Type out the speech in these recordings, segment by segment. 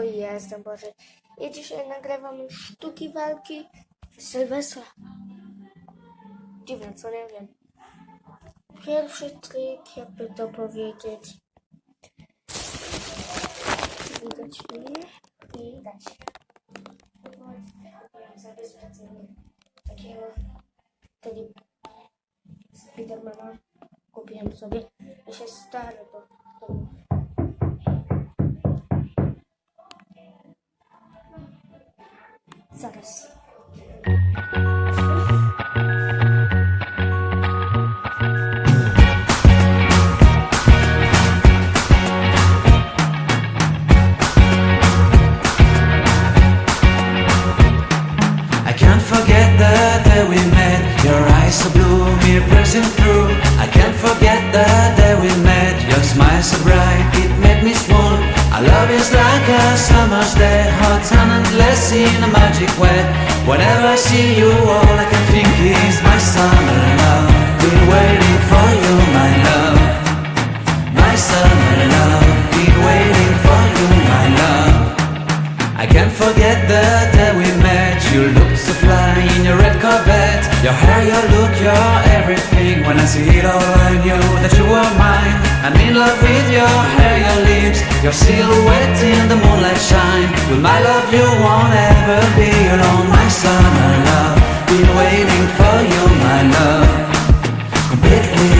to jestem, Boże. I dzisiaj nagrywam sztuki walki Sylwestra. Dziwne, co nie wiem. Pierwszy trik, jakby to powiedzieć. Widać mnie? Widać. Sobie specjalnie takiego tego Spidermana. Kupiłem sobie. Ja się stary do do- Can't forget the day we met. Your eyes so blue, me pressing through. I can't forget the summer's day, hot and endless in a magic way. Whenever I see you, all I can think is my summer love. Been waiting for you, my love. My summer love. Been waiting for you, my love. I can't forget the day we met. You looked so fly in your red Corvette. Your hair, your look, your everything. When I see it all, I knew that you were mine. I'm in love with your hair, your lips, your silhouette in the moonlight shine. With my love, you won't ever be alone, my summer love. Been waiting for you, my love. Completely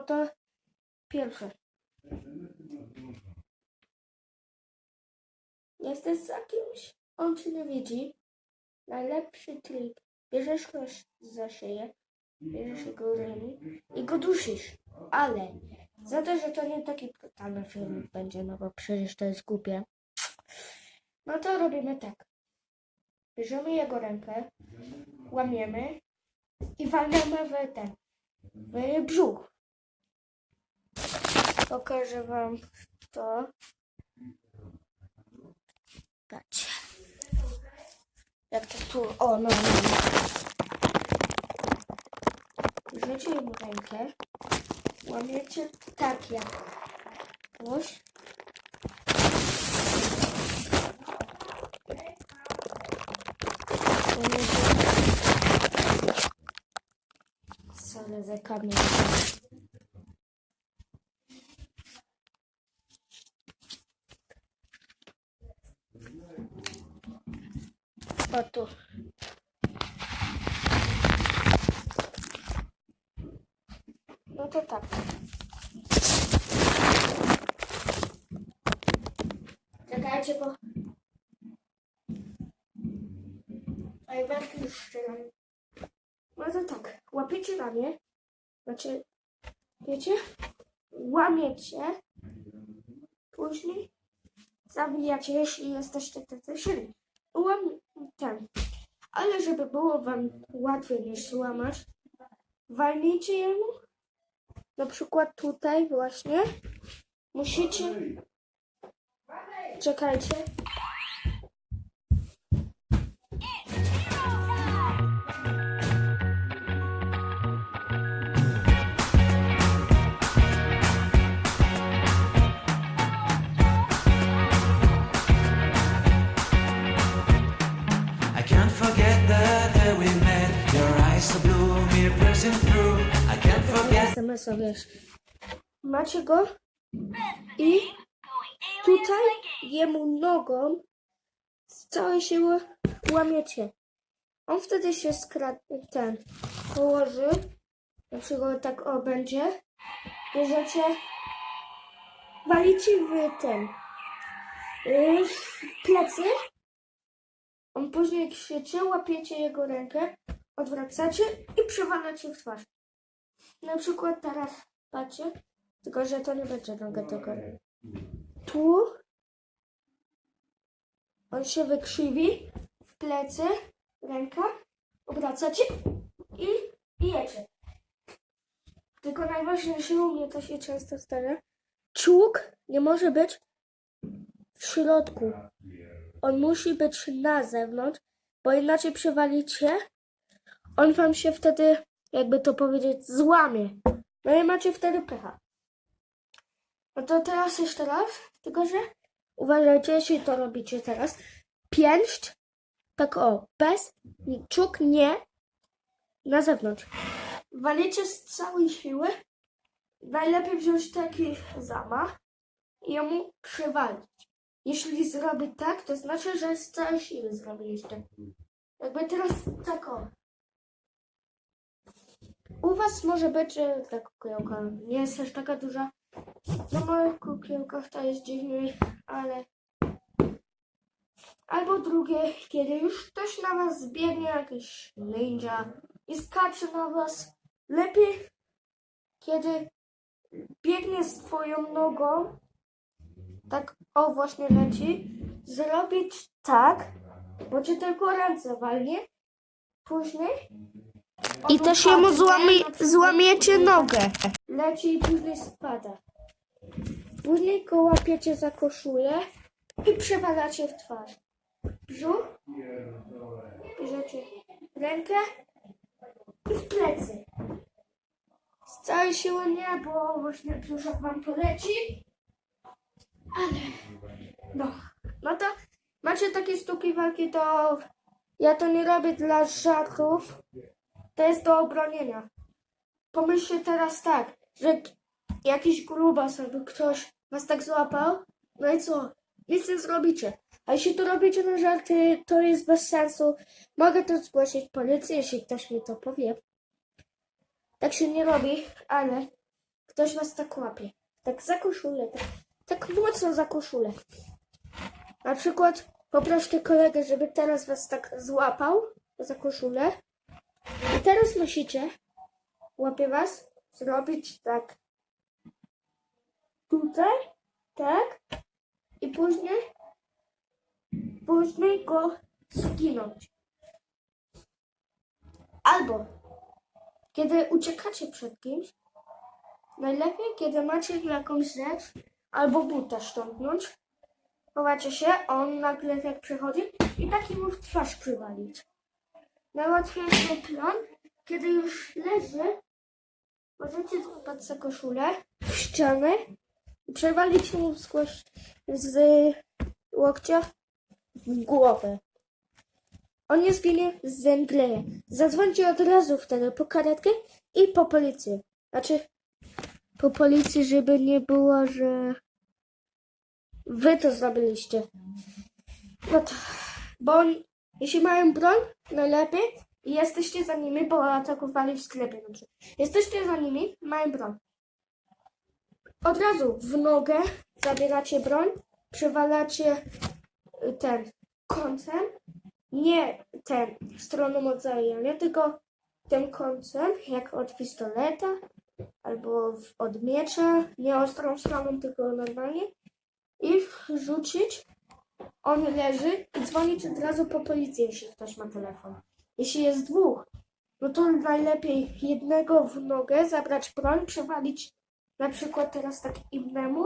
To pierwsze. Jesteś za kimś, on cię nie widzi. Najlepszy trik. Bierzesz kogoś za szyję, bierzesz jego rękę i go dusisz. Ale za to, że to nie taki brutalny film będzie, no bo przecież to jest głupie. No to robimy tak. Bierzemy jego rękę, łamiemy i walniemy w ten, w brzuch. Pokażę wam to. Patrzcie. Jak to tu, o no, no. no. Bierzecie mu rękę, łamiecie tak jak coś. Sorry za kamień. O tu. No to tak. Czekajcie, bo... Fajerwerki już strzelam. No to tak, łapiecie ramię, znaczy, wiecie, łamiecie, później zabijacie, jeśli jesteście tacy silni. Łam ten. Ale żeby było wam łatwiej niż złamać, walnijcie jemu, na przykład tutaj właśnie, musicie, czekajcie, SMS-a, wiesz. Macie go i tutaj jemu nogą z całej siły łamiecie. On wtedy się ten, położy, na przykład tak o będzie, bierzecie, walicie w ten, yy, w plecy, on później krzyczy, łapiecie jego rękę, odwracacie i przewalacie w twarz. Na przykład teraz patrzcie, tylko że to nie będzie noga do góry. Tu on się wykrzywi w plecy, ręka, obracacie i bijecie. Tylko najważniejsze u mnie to się często stara. Człuk nie może być w środku. On musi być na zewnątrz, bo inaczej przewalicie. On wam się wtedy, jakby to powiedzieć, złamie. No i macie wtedy pecha. No to teraz jeszcze raz, tylko że uważajcie, jeśli to robicie teraz. Pięść, tak o, bez, czuk nie, na zewnątrz. Walicie z całej siły. Najlepiej wziąć taki zamach i ją przywalić. Jeśli zrobi tak, to znaczy, że z całej siły zrobiliście. Jakby teraz tak o. U was może być, że ta kukiełka nie jest aż taka duża. Na moich kukiełkach to jest dziwniej, ale... Albo drugie, kiedy już ktoś na was zbiegnie, jakiś ninja i skacze na was. Lepiej, kiedy biegnie z twoją nogą, tak o właśnie leci, zrobić tak, bo ci tylko ręce walnie, później I też jemu złamie złamiecie nogę. leci i później spada. Później go łapiecie za koszulę i przewalacie w twarz. Brzuch, bierzecie rękę i w plecy. Z całej siły nie, bo właśnie brzuszek wam poleci. Ale no, no to macie takie sztuki walki, to ja to nie robię dla żartów. To jest do obronienia. Pomyślcie teraz tak, że jakiś grubas albo ktoś was tak złapał, no i co? Nic nie zrobicie. A jeśli to robicie na żarty, to jest bez sensu. Mogę to zgłosić policji, jeśli ktoś mi to powie. Tak się nie robi, ale ktoś was tak łapie. Tak za koszulę, tak, tak mocno za koszulę. Na przykład poproście kolegę, żeby teraz was tak złapał za koszulę. Teraz musicie łapię was, zrobić tak. Tutaj, tak. I później, później go skinąć. Albo, kiedy uciekacie przed kimś, najlepiej, kiedy macie jakąś rzecz, albo buta ściągnąć, chowacie się, on nagle jak przechodzi i taki mu w twarz przywalić. Najłatwiejszy plan, kiedy już leży, możecie złapać za koszulę w ścianę i przewalić mu z, z łokcia w głowę. On nie zginie, zemdleje. Zadzwońcie od razu wtedy po karetkę i po policję. Znaczy, po policji, żeby nie było, że wy to zrobiliście. No to, bo on, jeśli mają broń, najlepiej jesteście za nimi, bo atakowali w sklepie. na. Jesteście za nimi, mają broń. Od razu w nogę zabieracie broń, przewalacie y, ten końcem, nie ten stroną od zajęcia, tylko tym końcem, jak od pistoleta albo od miecza, nie ostrą stroną, tylko normalnie i wrzucić on leży i dzwonić od razu po policję, jeśli ktoś ma telefon. Jeśli jest dwóch, no to najlepiej jednego w nogę, zabrać broń, przewalić na przykład teraz tak innemu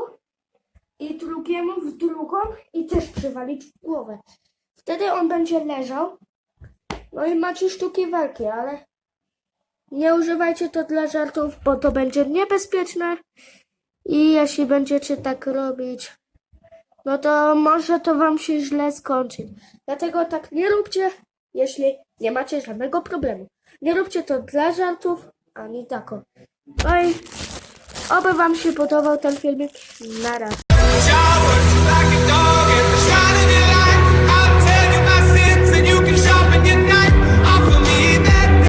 i drugiemu w drugą i też przewalić w głowę. Wtedy on będzie leżał. No i macie sztuki walki, ale nie używajcie to dla żartów, bo to będzie niebezpieczne i jeśli będziecie tak robić, no to może to wam się źle skończyć. Dlatego tak nie róbcie, jeśli nie macie żadnego problemu. Nie róbcie to dla żartów, ani tako. No Bye! Oby wam się podobał ten filmik. Na raz.